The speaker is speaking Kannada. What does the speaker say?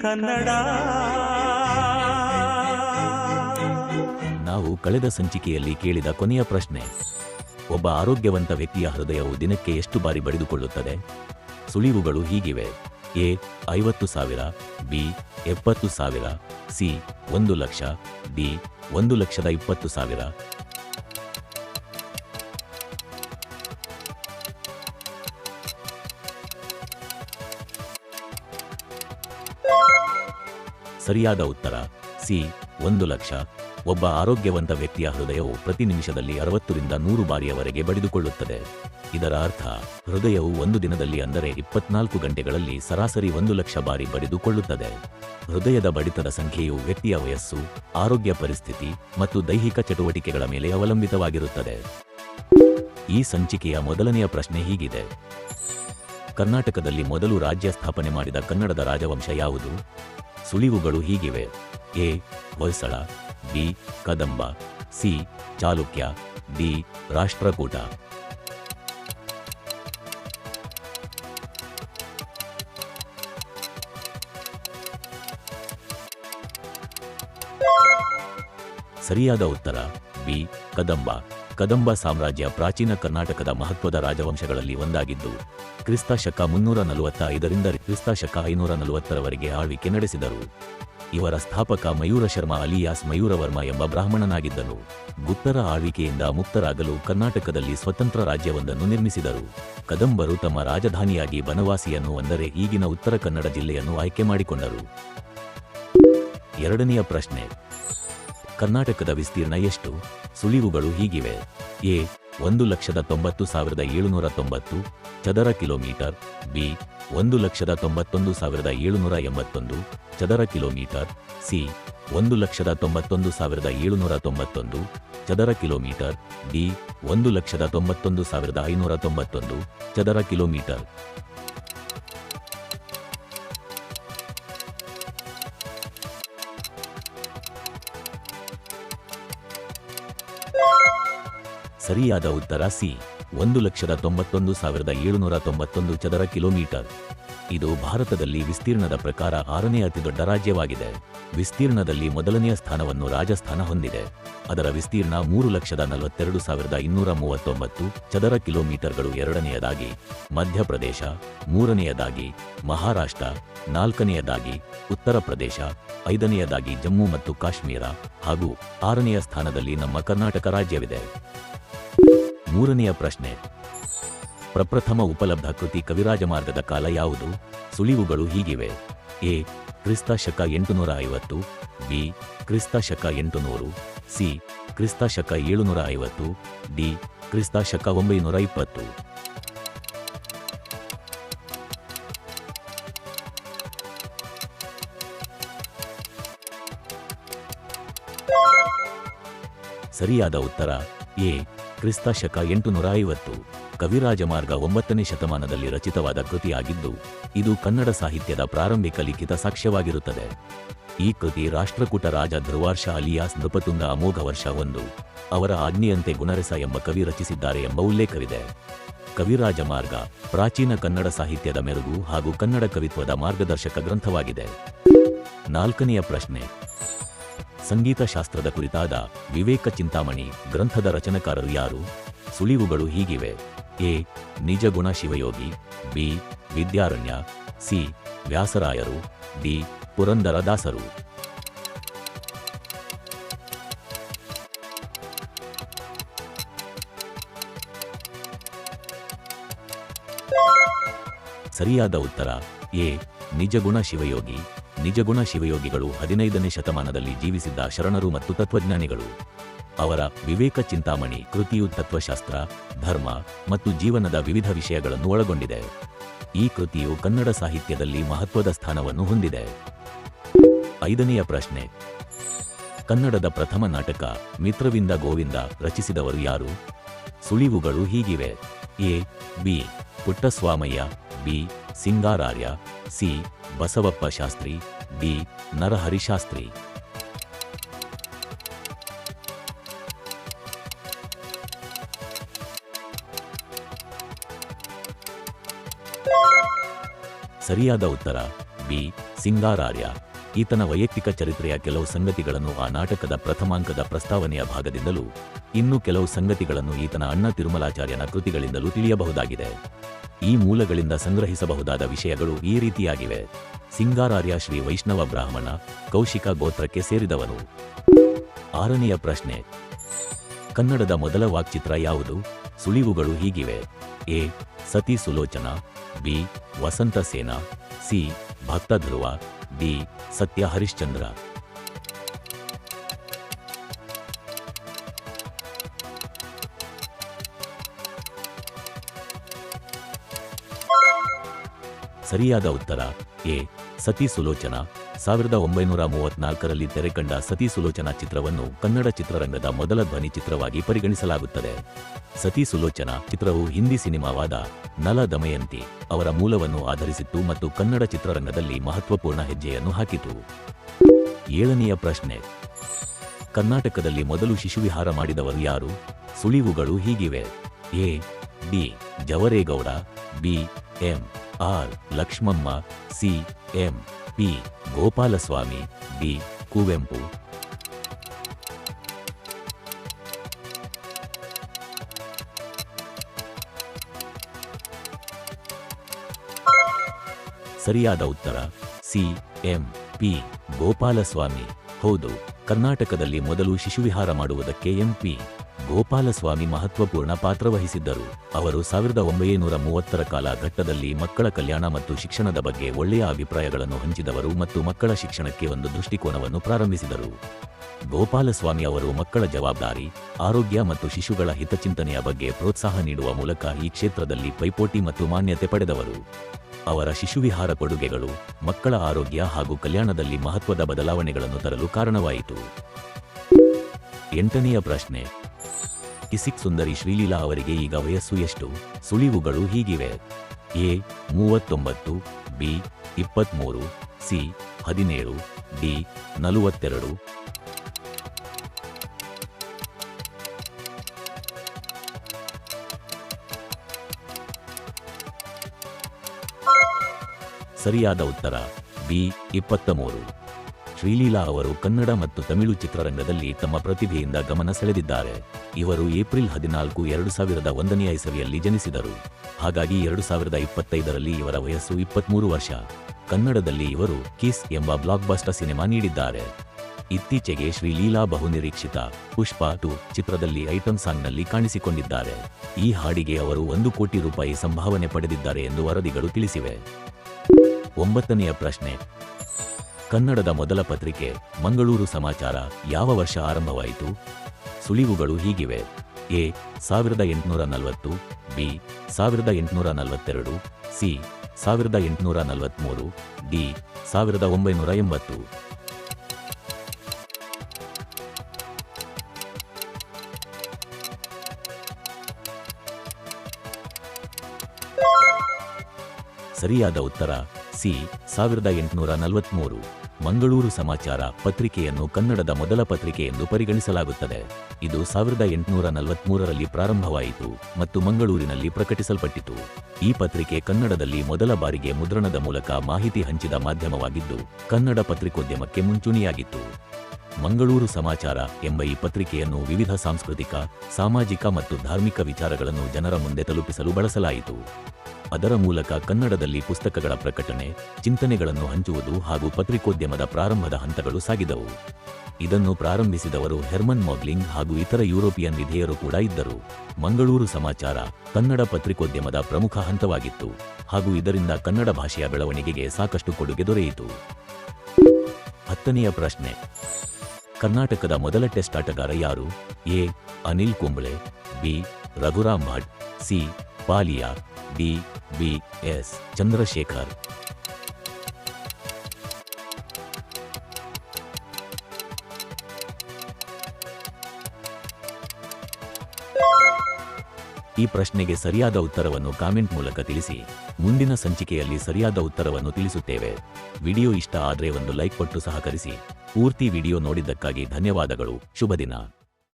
ಕನ್ನಡ. ನಾವು ಕಳೆದ ಸಂಚಿಕೆಯಲ್ಲಿ ಕೇಳಿದ ಕೊನೆಯ ಪ್ರಶ್ನೆ, ಒಬ್ಬ ಆರೋಗ್ಯವಂತ ವ್ಯಕ್ತಿಯ ಹೃದಯವು ದಿನಕ್ಕೆ ಎಷ್ಟು ಬಾರಿ ಬಡಿದುಕೊಳ್ಳುತ್ತದೆ? ಸುಳಿವುಗಳು ಹೀಗಿವೆ. ಎ, ಐವತ್ತು ಸಾವಿರ, ಬಿ, ಎಪ್ಪತ್ತು ಸಾವಿರ, ಸಿ, ಒಂದು ಲಕ್ಷ, ಡಿ, ಒಂದು ಲಕ್ಷದ ಇಪ್ಪತ್ತು ಸಾವಿರ. ಸರಿಯಾದ ಉತ್ತರ, ಸಿ, ಒಂದು ಲಕ್ಷ. ಒಬ್ಬ ಆರೋಗ್ಯವಂತ ವ್ಯಕ್ತಿಯ ಹೃದಯವು ಪ್ರತಿ ನಿಮಿಷದಲ್ಲಿ ಅರವತ್ತರಿಂದ ನೂರು ಬಾರಿಯವರೆಗೆ ಬಡಿದುಕೊಳ್ಳುತ್ತದೆ. ಇದರ ಅರ್ಥ, ಹೃದಯವು ಒಂದು ದಿನದಲ್ಲಿ ಅಂದರೆ ಇಪ್ಪತ್ನಾಲ್ಕು ಗಂಟೆಗಳಲ್ಲಿ ಸರಾಸರಿ ಒಂದು ಲಕ್ಷ ಬಾರಿ ಬಡಿದುಕೊಳ್ಳುತ್ತದೆ. ಹೃದಯದ ಬಡಿತದ ಸಂಖ್ಯೆಯು ವ್ಯಕ್ತಿಯ ವಯಸ್ಸು, ಆರೋಗ್ಯ ಪರಿಸ್ಥಿತಿ ಮತ್ತು ದೈಹಿಕ ಚಟುವಟಿಕೆಗಳ ಮೇಲೆ ಅವಲಂಬಿತವಾಗಿರುತ್ತದೆ. ಈ ಸಂಚಿಕೆಯ ಮೊದಲನೆಯ ಪ್ರಶ್ನೆ ಹೀಗಿದೆ. ಕರ್ನಾಟಕದಲ್ಲಿ ಮೊದಲು ರಾಜ್ಯ ಸ್ಥಾಪನೆ ಮಾಡಿದ ಕನ್ನಡದ ರಾಜವಂಶ ಯಾವುದು? ಸುಳಿವುಗಳು ಹೀಗಿವೆ. A, Hoysala, B, Kadamba, C, Chalukya, D, Rashtrakuta. ಸರಿಯಾದ ಉತ್ತರ, ಬಿ, ಕದಂಬ. ಕದಂಬ ಸಾಮ್ರಾಜ್ಯ ಪ್ರಾಚೀನ ಕರ್ನಾಟಕದ ಮಹತ್ವದ ರಾಜವಂಶಗಳಲ್ಲಿ ಒಂದಾಗಿದ್ದು ಕ್ರಿಸ್ತ ಶಕ ಮುನ್ನೂರ ನಲವತ್ತ ಐದರಿಂದ ಕ್ರಿಸ್ತ ಶಕ ಐನೂರ ನಲವತ್ತರವರೆಗೆ ಆಳ್ವಿಕೆ ನಡೆಸಿದರು. ಇವರ ಸ್ಥಾಪಕ ಮಯೂರ ಶರ್ಮ ಅಲಿಯಾಸ್ ಮಯೂರವರ್ಮ ಎಂಬ ಬ್ರಾಹ್ಮಣನಾಗಿದ್ದನು. ಗುಪ್ತರ ಆಳ್ವಿಕೆಯಿಂದ ಮುಕ್ತರಾಗಲು ಕರ್ನಾಟಕದಲ್ಲಿ ಸ್ವತಂತ್ರ ರಾಜ್ಯವೊಂದನ್ನು ನಿರ್ಮಿಸಿದರು. ಕದಂಬರು ತಮ್ಮ ರಾಜಧಾನಿಯಾಗಿ ಬನವಾಸಿಯನ್ನು ಅಂದರೆ ಈಗಿನ ಉತ್ತರ ಕನ್ನಡ ಜಿಲ್ಲೆಯನ್ನು ಆಯ್ಕೆ ಮಾಡಿಕೊಂಡರು. ಎರಡನೆಯ ಪ್ರಶ್ನೆ. ಕರ್ನಾಟಕದ ವಿಸ್ತೀರ್ಣ ಎಷ್ಟು? ಸುಳಿವುಗಳು ಹೀಗಿವೆ. ಎ. ಒಂದು ಲಕ್ಷದ ತೊಂಬತ್ತು ಸಾವಿರದ ಏಳುನೂರ ತೊಂಬತ್ತು, ಚದರ ಕಿಲೋಮೀಟರ್ ಬಿ ಒಂದು ಲಕ್ಷದ ತೊಂಬತ್ತೊಂದು ಸಾವಿರದ ಏಳುನೂರ ಎಂಬತ್ತೊಂದು, ಚದರ ಕಿಲೋಮೀಟರ್ ಸಿ ಒಂದು ಲಕ್ಷದ ತೊಂಬತ್ತೊಂದು ಸಾವಿರದ ಏಳುನೂರ ತೊಂಬತ್ತೊಂದು, ಚದರ ಕಿಲೋಮೀಟರ್ ಡಿ ಒಂದು ಲಕ್ಷದ ತೊಂಬತ್ತೊಂದು ಸಾವಿರದ ಐನೂರ ತೊಂಬತ್ತೊಂದು, ಚದರ ಕಿಲೋಮೀಟರ್. ಸರಿಯಾದ ಉತ್ತರ ಸಿ. ಒಂದು ಲಕ್ಷದ ತೊಂಬತ್ತೊಂದು ಸಾವಿರದ ಏಳುನೂರ ತೊಂಬತ್ತೊಂದು ಚದರ ಕಿಲೋಮೀಟರ್. ಇದು ಭಾರತದಲ್ಲಿ ವಿಸ್ತೀರ್ಣದ ಪ್ರಕಾರ ಆರನೇ ಅತಿದೊಡ್ಡ ರಾಜ್ಯವಾಗಿದೆ. ವಿಸ್ತೀರ್ಣದಲ್ಲಿ ಮೊದಲನೆಯ ಸ್ಥಾನವನ್ನು ರಾಜಸ್ಥಾನ ಹೊಂದಿದೆ. ಅದರ ವಿಸ್ತೀರ್ಣ ಮೂರು ಲಕ್ಷದ ನಲವತ್ತೆರಡು ಸಾವಿರದ ಇನ್ನೂರ ಮೂವತ್ತೊಂಬತ್ತು ಚದರ ಕಿಲೋಮೀಟರ್ಗಳು ಎರಡನೆಯದಾಗಿ ಮಧ್ಯಪ್ರದೇಶ, ಮೂರನೆಯದಾಗಿ ಮಹಾರಾಷ್ಟ್ರ, ನಾಲ್ಕನೆಯದಾಗಿ ಉತ್ತರ ಪ್ರದೇಶ, ಐದನೆಯದಾಗಿ ಜಮ್ಮು ಮತ್ತು ಕಾಶ್ಮೀರ ಹಾಗೂ ಆರನೆಯ ಸ್ಥಾನದಲ್ಲಿ ನಮ್ಮ ಕರ್ನಾಟಕ ರಾಜ್ಯವಿದೆ. ಮೂರನೆಯ ಪ್ರಶ್ನೆ. ಪ್ರಪ್ರಥಮ ಉಪಲಬ್ಧ ಕೃತಿ ಕವಿರಾಜ ಮಾರ್ಗದ ಕಾಲ ಯಾವುದು? ಸುಳಿವುಗಳು ಹೀಗಿವೆ. ಎ. ಕ್ರಿಸ್ತ ಶಕ ಎಂಟುನೂರ ಐವತ್ತು. ಬಿ. ಕ್ರಿಸ್ತ ಶಕ ಎಂಟುನೂರು. ಸಿ. ಕ್ರಿಸ್ತ ಶಕ ಏಳುನೂರ ಐವತ್ತು. ಡಿ. ಕ್ರಿಸ್ತ ಶಕ ಒಂಬೈನೂರ ಇಪ್ಪತ್ತು. ಸರಿಯಾದ ಉತ್ತರ. ಎ. ಕ್ರಿಸ್ತ ಶಕ ಎಂಟುನೂರ ಐವತ್ತು ಕವಿರಾಜ ಮಾರ್ಗ ಒಂಬತ್ತನೇ ಶತಮಾನದಲ್ಲಿ ರಚಿತವಾದ ಕೃತಿಯಾಗಿದ್ದು, ಇದು ಕನ್ನಡ ಸಾಹಿತ್ಯದ ಪ್ರಾರಂಭಿಕ ಲಿಖಿತ ಸಾಕ್ಷ್ಯವಾಗಿರುತ್ತದೆ. ಈ ಕೃತಿ ರಾಷ್ಟ್ರಕೂಟ ರಾಜ ಧ್ರುವಾರ್ಷ ಅಲಿಯಾಸ್ ನೃಪತುಂಗ ಅಮೋಘ ವರ್ಷ ಒಂದು, ಅವರ ಆಜ್ಞೆಯಂತೆ ಗುಣರಸ ಎಂಬ ಕವಿ ರಚಿಸಿದ್ದಾರೆ ಎಂಬ ಉಲ್ಲೇಖವಿದೆ. ಕವಿರಾಜ ಮಾರ್ಗ, ಪ್ರಾಚೀನ ಕನ್ನಡ ಸಾಹಿತ್ಯದ ಮೆರುಗು ಹಾಗೂ ಕನ್ನಡ ಕವಿತ್ವದ ಮಾರ್ಗದರ್ಶಕ ಗ್ರಂಥವಾಗಿದೆ. ನಾಲ್ಕನೆಯ ಪ್ರಶ್ನೆ ಸಂಗೀತ ಶಾಸ್ತ್ರದ ಕುರಿತಾದ ವಿವೇಕ ಚಿಂತಾಮಣಿ ಗ್ರಂಥದ ರಚನಕಾರರು ಯಾರು? ಸುಳಿವುಗಳು ಹೀಗಿವೆ. A. Nijaguna Shivayogi. B. Vidyaranya. C. ವ್ಯಾಸರಾಯರು. D. Purandara ದಾಸರು ಸರಿಯಾದ ಉತ್ತರ. ಎ. ನಿಜಗುಣ ಶಿವಯೋಗಿ. ನಿಜಗುಣ ಶಿವಯೋಗಿಗಳು ಹದಿನೈದನೇ ಶತಮಾನದಲ್ಲಿ ಜೀವಿಸಿದ್ದ ಶರಣರು ಮತ್ತು ತತ್ವಜ್ಞಾನಿಗಳು. ಅವರ ವಿವೇಕ ಚಿಂತಾಮಣಿ, ಕೃತಿಯು ತತ್ವಶಾಸ್ತ್ರ, ಧರ್ಮ ಮತ್ತು ಜೀವನದ ವಿವಿಧ ವಿಷಯಗಳನ್ನು ಒಳಗೊಂಡಿದೆ. ಈ ಕೃತಿಯು ಕನ್ನಡ ಸಾಹಿತ್ಯದಲ್ಲಿ ಮಹತ್ವದ ಸ್ಥಾನವನ್ನು ಹೊಂದಿದೆ. ಐದನೆಯ ಪ್ರಶ್ನೆ. ಕನ್ನಡದ ಪ್ರಥಮ ನಾಟಕ, ಮಿತ್ರವಿಂದ ಗೋವಿಂದ, ರಚಿಸಿದವರು ಯಾರು? ಸುಳಿವುಗಳು ಹೀಗಿವೆ. A, B, Puttaswamayya, B, Singararya, C Basavappa Shastri D Narahari Shastri. ಸರಿಯಾದ ಉತ್ತರ, ಬಿ. ಸಿಂಗಾರಾರ್ಯ. ಈತನ ವೈಯಕ್ತಿಕ ಚರಿತ್ರೆಯ ಕೆಲವು ಸಂಗತಿಗಳನ್ನು ಆ ನಾಟಕದ ಪ್ರಥಮಾಂಕದ ಪ್ರಸ್ತಾವನೆಯ ಭಾಗದಿಂದಲೂ, ಇನ್ನು ಕೆಲವು ಸಂಗತಿಗಳನ್ನು ಈತನ ಅಣ್ಣ ತಿರುಮಲಾಚಾರ್ಯನ ಕೃತಿಗಳಿಂದಲೂ ತಿಳಿಯಬಹುದಾಗಿದೆ. ಈ ಮೂಲಗಳಿಂದ ಸಂಗ್ರಹಿಸಬಹುದಾದ ವಿಷಯಗಳು ಈ ರೀತಿಯಾಗಿವೆ. ಸಿಂಗಾರಾರ್ಯ ಶ್ರೀ ವೈಷ್ಣವ ಬ್ರಾಹ್ಮಣ ಕೌಶಿಕ ಗೋತ್ರಕ್ಕೆ ಸೇರಿದವನು. ಆರನೆಯ ಪ್ರಶ್ನೆ. ಕನ್ನಡದ ಮೊದಲ ವಾಕ್ಚಿತ್ರ ಯಾವುದು? ಸುಳಿವುಗಳು ಹೀಗಿವೆ. ಎ. ಸತಿ ಸುಲೋಚನಾ. ಬಿ. ವಸಂತ ಸೇನಾ. ಸಿ. ಭಕ್ತ ಧ್ರುವ ಡಿ. ಸತ್ಯ ಹರಿಶ್ಚಂದ್ರ. ಸರಿಯಾದ ಉತ್ತರ, ಎ. ಸತಿ ಸುಲೋಚನಾ. ಸಾವಿರದ ಒಂಬೈನೂರ ಮೂವತ್ನಾಲ್ಕರಲ್ಲಿ ತೆರೆಕಂಡ ಸತಿ ಸುಲೋಚನಾ ಚಿತ್ರವನ್ನು ಕನ್ನಡ ಚಿತ್ರರಂಗದ ಮೊದಲ ಧ್ವನಿ ಚಿತ್ರವಾಗಿ ಪರಿಗಣಿಸಲಾಗುತ್ತದೆ. ಸತಿ ಸುಲೋಚನಾ ಚಿತ್ರವು ಹಿಂದಿ ಸಿನಿಮಾವಾದ ನಲ ದಮಯಂತಿ ಅವರ ಮೂಲವನ್ನು ಆಧರಿಸಿತ್ತು ಮತ್ತು ಕನ್ನಡ ಚಿತ್ರರಂಗದಲ್ಲಿ ಮಹತ್ವಪೂರ್ಣ ಹೆಜ್ಜೆಯನ್ನು ಹಾಕಿತು. ಏಳನೆಯ ಪ್ರಶ್ನೆ. ಕರ್ನಾಟಕದಲ್ಲಿ ಮೊದಲು ಶಿಶುವಿಹಾರ ಮಾಡಿದವರು ಯಾರು? ಸುಳಿವುಗಳು ಹೀಗಿವೆ. A. D Javaregowda, B. M. R Lakshmamma, C, M, P, Gopalaswamy B Kuvempu. ಸರಿಯಾದ ಉತ್ತರ, ಸಿ, ಎಂ, ಪಿ, ಗೋಪಾಲಸ್ವಾಮಿ. ಹೌದು, ಕರ್ನಾಟಕದಲ್ಲಿ ಮೊದಲು ಶಿಶುವಿಹಾರ ಮಾಡುವುದಕ್ಕೆ ಎಂಪಿ ಗೋಪಾಲಸ್ವಾಮಿ ಮಹತ್ವಪೂರ್ಣ ಪಾತ್ರ ವಹಿಸಿದ್ದರು. ಅವರು ಸಾವಿರದ ಒಂಬೈನೂರ ಮೂವತ್ತರ ಕಾಲ ಘಟ್ಟದಲ್ಲಿ ಮಕ್ಕಳ ಕಲ್ಯಾಣ ಮತ್ತು ಶಿಕ್ಷಣದ ಬಗ್ಗೆ ಒಳ್ಳೆಯ ಅಭಿಪ್ರಾಯಗಳನ್ನು ಹಂಚಿದವರು ಮತ್ತು ಮಕ್ಕಳ ಶಿಕ್ಷಣಕ್ಕೆ ಒಂದು ದೃಷ್ಟಿಕೋನವನ್ನು ಪ್ರಾರಂಭಿಸಿದರು. ಗೋಪಾಲಸ್ವಾಮಿ ಅವರು ಮಕ್ಕಳ ಜವಾಬ್ದಾರಿ, ಆರೋಗ್ಯ ಮತ್ತು ಶಿಶುಗಳ ಹಿತಚಿಂತನೆಯ ಬಗ್ಗೆ ಪ್ರೋತ್ಸಾಹ ನೀಡುವ ಮೂಲಕ ಈ ಕ್ಷೇತ್ರದಲ್ಲಿ ಪೈಪೋಟಿ ಮತ್ತು ಮಾನ್ಯತೆ ಪಡೆದವರು. ಅವರ ಶಿಶುವಿಹಾರ ಕೊಡುಗೆಗಳು, ಮಕ್ಕಳ ಆರೋಗ್ಯ ಹಾಗೂ ಕಲ್ಯಾಣದಲ್ಲಿ ಮಹತ್ವದ ಬದಲಾವಣೆಗಳನ್ನು ತರಲು ಕಾರಣವಾಯಿತು. ಎಂಟನೆಯ ಪ್ರಶ್ನೆ ಕಿಸಿಕ್ ಸುಂದರಿ ಶ್ರೀಲೀಲಾ ಅವರಿಗೆ ಈಗ ವಯಸ್ಸು ಎಷ್ಟು? ಸುಳಿವುಗಳು ಹೀಗಿವೆ. ಎ, ಮೂವತ್ತೊಂಬತ್ತು, ಬಿ, ಇಪ್ಪತ್ಮೂರು, ಸಿ, ಹದಿನೇಳು, ಡಿ, ನಲವತ್ತೆರಡು. ಸರಿಯಾದ ಉತ್ತರ, ಬಿ ಇಪ್ಪತ್ತ ಮೂರು ಶ್ರೀಲೀಲಾ ಅವರು ಕನ್ನಡ ಮತ್ತು ತಮಿಳು ಚಿತ್ರರಂಗದಲ್ಲಿ ತಮ್ಮ ಪ್ರತಿಭೆಯಿಂದ ಗಮನ ಸೆಳೆದಿದ್ದಾರೆ. ಇವರು ಏಪ್ರಿಲ್ ಹದಿನಾಲ್ಕು, ಎರಡು ಸಾವಿರದ ಒಂದನೆಯ ಇಸವಿಯಲ್ಲಿ ಜನಿಸಿದರು. ಹಾಗಾಗಿ ಎರಡು ಸಾವಿರದ ಇಪ್ಪತ್ತೈದರಲ್ಲಿ ಇವರ ವಯಸ್ಸು ಇಪ್ಪತ್ಮೂರು ವರ್ಷ. ಕನ್ನಡದಲ್ಲಿ ಇವರು ಕಿಸ್ ಎಂಬ ಬ್ಲಾಕ್ಬಸ್ಟರ್ ಸಿನಿಮಾ ನೀಡಿದ್ದಾರೆ. ಇತ್ತೀಚೆಗೆ ಶ್ರೀಲೀಲಾ ಬಹುನಿರೀಕ್ಷಿತ ಪುಷ್ಪ ಟು ಚಿತ್ರದಲ್ಲಿ ಐಟಂ ಸಾಂಗ್ನಲ್ಲಿ ಕಾಣಿಸಿಕೊಂಡಿದ್ದಾರೆ. ಈ ಹಾಡಿಗೆ ಅವರು ಒಂದು ಕೋಟಿ ರೂಪಾಯಿ ಸಂಭಾವನೆ ಪಡೆದಿದ್ದಾರೆ ಎಂದು ವರದಿಗಳು ತಿಳಿಸಿವೆ. ಒಂಬತ್ತನೆಯ ಪ್ರಶ್ನೆ. ಕನ್ನಡದ ಮೊದಲ ಪತ್ರಿಕೆ, ಮಂಗಳೂರು ಸಮಾಚಾರ ಯಾವ ವರ್ಷ ಆರಂಭವಾಯಿತು? ಸುಳಿವುಗಳು ಹೀಗಿವೆ. ಎ, ಸಾವಿರದ ಎಂಟುನೂರ ನಲವತ್ತು, ಬಿ, ಸಾವಿರದ ಎಂಟುನೂರ ನಲವತ್ತೆರಡು, ಸಿ, ಸಾವಿರದ ಎಂಟುನೂರ ನಲವತ್ಮೂರು, ಡಿ, ಸಾವಿರದ ಒಂಬೈನೂರ ಎಂಬತ್ತು. ಸರಿಯಾದ ಉತ್ತರ, ಸಿ, ಸಾವಿರದ ಎಂಟುನೂರ ನಲವತ್ಮೂರು. ಮಂಗಳೂರು ಸಮಾಚಾರ ಪತ್ರಿಕೆಯನ್ನು ಕನ್ನಡದ ಮೊದಲ ಪತ್ರಿಕೆ ಎಂದು ಪರಿಗಣಿಸಲಾಗುತ್ತದೆ. ಇದು ಸಾವಿರದ ಎಂಟುನೂರ ನಲವತ್ಮೂರರಲ್ಲಿ ಪ್ರಾರಂಭವಾಯಿತು ಮತ್ತು ಮಂಗಳೂರಿನಲ್ಲಿ ಪ್ರಕಟಿಸಲ್ಪಟ್ಟಿತು. ಈ ಪತ್ರಿಕೆ ಕನ್ನಡದಲ್ಲಿ ಮೊದಲ ಬಾರಿಗೆ ಮುದ್ರಣದ ಮೂಲಕ ಮಾಹಿತಿ ಹಂಚಿದ ಮಾಧ್ಯಮವಾಗಿದ್ದು, ಕನ್ನಡ ಪತ್ರಿಕೋದ್ಯಮಕ್ಕೆ ಮುಂಚೂಣಿಯಾಗಿತ್ತು. ಮಂಗಳೂರು ಸಮಾಚಾರ ಎಂಬ ಈ ಪತ್ರಿಕೆಯನ್ನು ವಿವಿಧ ಸಾಂಸ್ಕೃತಿಕ, ಸಾಮಾಜಿಕ ಮತ್ತು ಧಾರ್ಮಿಕ ವಿಚಾರಗಳನ್ನು ಜನರ ಮುಂದೆ ತಲುಪಿಸಲು ಬಳಸಲಾಯಿತು. ಅದರ ಮೂಲಕ ಕನ್ನಡದಲ್ಲಿ ಪುಸ್ತಕಗಳ ಪ್ರಕಟಣೆ, ಚಿಂತನೆಗಳನ್ನು ಹಂಚುವುದು ಹಾಗೂ ಪತ್ರಿಕೋದ್ಯಮದ ಪ್ರಾರಂಭದ ಹಂತಗಳು ಸಾಗಿದವು. ಇದನ್ನು ಪ್ರಾರಂಭಿಸಿದವರು ಹೆರ್ಮನ್ ಮೊಗ್ಲಿಂಗ್ ಹಾಗೂ ಇತರ ಯುರೋಪಿಯನ್ ವಿಧೇಯರು ಕೂಡ ಇದ್ದರು. ಮಂಗಳೂರು ಸಮಾಚಾರ ಕನ್ನಡ ಪತ್ರಿಕೋದ್ಯಮದ ಪ್ರಮುಖ ಹಂತವಾಗಿತ್ತು ಹಾಗೂ ಇದರಿಂದ ಕನ್ನಡ ಭಾಷೆಯ ಬೆಳವಣಿಗೆಗೆ ಸಾಕಷ್ಟು ಕೊಡುಗೆ ದೊರೆಯಿತು. ಹತ್ತನೆಯ ಪ್ರಶ್ನೆ. ಕರ್ನಾಟಕದ ಮೊದಲ ಟೆಸ್ಟ್ ಆಟಗಾರ ಯಾರು? A. Anil Kumble, B. Raghuram Bhat, C. Palia D B S Chandrashekhar ಈ ಪ್ರಶ್ನೆಗೆ ಸರಿಯಾದ ಉತ್ತರವನ್ನು ಕಾಮೆಂಟ್ ಮೂಲಕ ತಿಳಿಸಿ. ಮುಂದಿನ ಸಂಚಿಕೆಯಲ್ಲಿ ಸರಿಯಾದ ಉತ್ತರವನ್ನು ತಿಳಿಸುತ್ತೇವೆ. ವಿಡಿಯೋ ಇಷ್ಟ ಆದರೆ ಒಂದು ಲೈಕ್ ಕೊಟ್ಟು ಸಹಕರಿಸಿ. ಪೂರ್ತಿ ವಿಡಿಯೋ ನೋಡಿದ್ದಕ್ಕಾಗಿ ಧನ್ಯವಾದಗಳು. ಶುಭ ದಿನ.